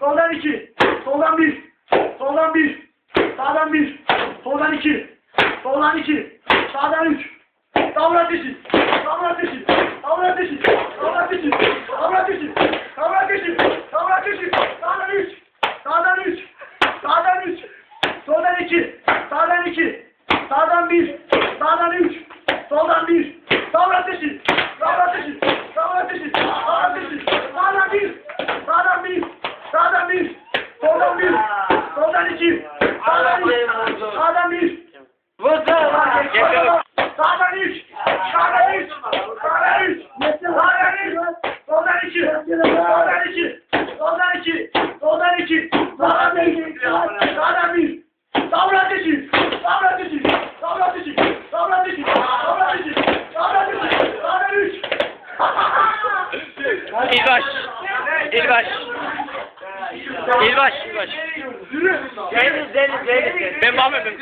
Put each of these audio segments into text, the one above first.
Soldan iki. Soldan bir. Soldan bir. Sağdan bir. Soldan iki. Soldan iki. Sağdan üç. Davra ateşi. Davra ateşi. Davra ateşi. Davra ateşi. Davra ateşi. Davra ateşi. Davra ateşi. Sağdan üç. Sağdan üç. Sağdan üç. Soldan iki. Sağdan iki. Sağdan bir. Sağdan üç. Soldan bir. Davra ateşi. Davra ateşi. Davra ateşi. Davra ateşi. Sağdan bir. Sağdan bir. Sağdan bir. Soldan bir. Soldan iki. Sağdan üç. Sağdan bir. Sağdan üç. Sağdan üç. Sağdan üç. Sağdan üç. Soldan iki. Soldan iki. Soldan iki. Soldan iki. Sağdan bir. Sağdan bir. Davra ateşi. Davra ateşi. Davra ateşi. Davra ateşi. Davra ateşi. Davra ateşi. Sağdan üç. İlbaş. İlbaş. İlbaş. İlbaş. Deniz, deniz, deniz. Ben Mahmut'um.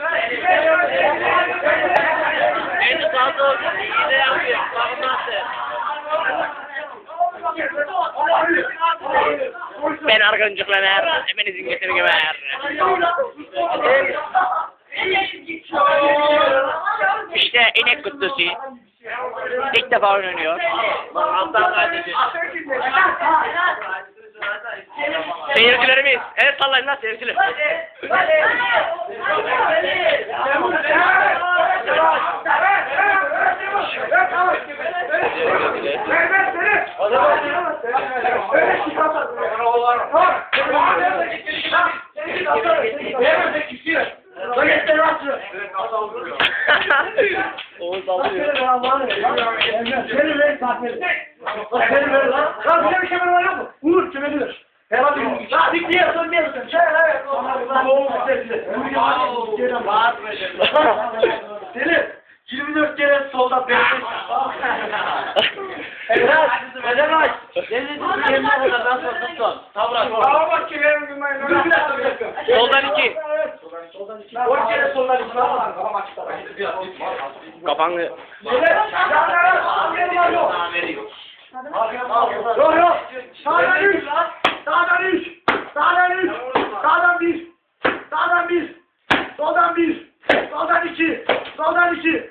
Ben arkancıkla ver. Hemenizin getirge ver. İşte inek kutusu. İlk defa oynanıyor. Seyircilerimiz. El sallayın lan seyirciler. Oğuz sallıyor. Seni ver kahveli. Seni ver lan. Lan bize bir kemer var yok mu? Vur kemeri ver. Herhalde Ya bir diye sen. Şey 24 kere solda bekle. Evet. Neden aç? Denizin yerini oradan sonra tutun. Tavra. Tamam bak kemerin gümrüğüne. Dur bir dakika bir dakika. Soldan iki. On kere soldan iki. Kafanı. Yok yok. Sağdan üç. Sağdan üç. Sağdan üç. Sağdan bir. Sağdan bir. Soldan bir. Soldan iki. Soldan iki.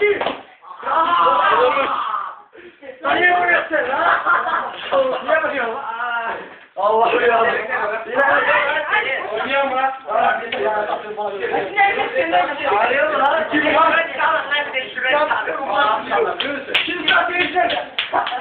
Çekil. Olmuş. Sen ne vuruyorsun ha? Ne yapıyorsun? Allah ya. Oynuyor mu lan? Arıyor mu lan? Kim var? Kim var? Kim var? Kim var?